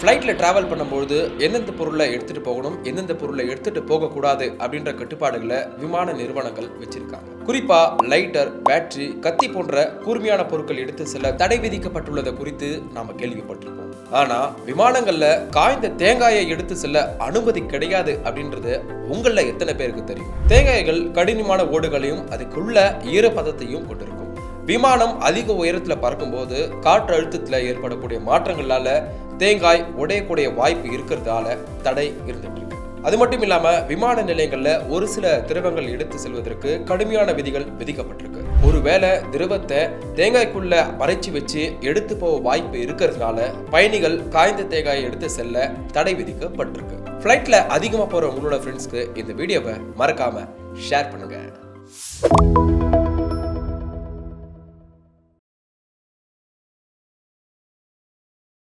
ஃப்ளைட்டில் ட்ராவல் பண்ணும்பொழுது எந்தெந்த பொருளை எடுத்துகிட்டு போகணும் எந்தெந்த பொருளை எடுத்துகிட்டு போகக்கூடாது அப்படின்ற கட்டுப்பாடுகளை விமான நிறுவனங்கள் வச்சிருக்காங்க. குறிப்பாக லைட்டர் பேட்டரி கத்தி போன்ற கூர்மையான பொருட்கள் எடுத்து செல்ல தடை விதிக்கப்பட்டுள்ளதை குறித்து நாம் கேள்விப்பட்டிருப்போம். ஆனால் விமானங்களில் காய்ந்த தேங்காயை எடுத்து செல்ல அனுமதி கிடையாது அப்படின்றது உங்களில் எத்தனை பேருக்கு தெரியும்? தேங்காய்கள் கடினமான ஓடுகளையும் அதுக்குள்ள ஈரப்பதத்தையும் கொண்டிருக்கும். விமானம் அதிக உயரத்தில் பறக்கும்போது காற்று அழுத்தத்தில் ஏற்படக்கூடிய மாற்றங்களால் தேங்காய் உடையக்கூடிய வாய்ப்பு இருக்கிறதால தடை இருந்துட்டு இருக்கு. அது மட்டும் இல்லாம விமான நிலையங்கள்ல ஒரு சில திரவங்கள் எடுத்து செல்வதற்கு கடுமையான விதிகள் விதிக்கப்பட்டிருக்கு. ஒருவேளை திரவத்தை தேங்காய்க்குள்ள மறைச்சு வச்சு எடுத்து போக வாய்ப்பு இருக்கிறதுனால பயணிகள் காய்ந்த தேங்காயை எடுத்து செல்ல தடை விதிக்கப்பட்டிருக்கு. ஃப்ளைட்ல அதிகமா போற உங்களோட ஃப்ரெண்ட்ஸ்க்கு இந்த வீடியோவை மறக்காம ஷேர் பண்ணுங்க.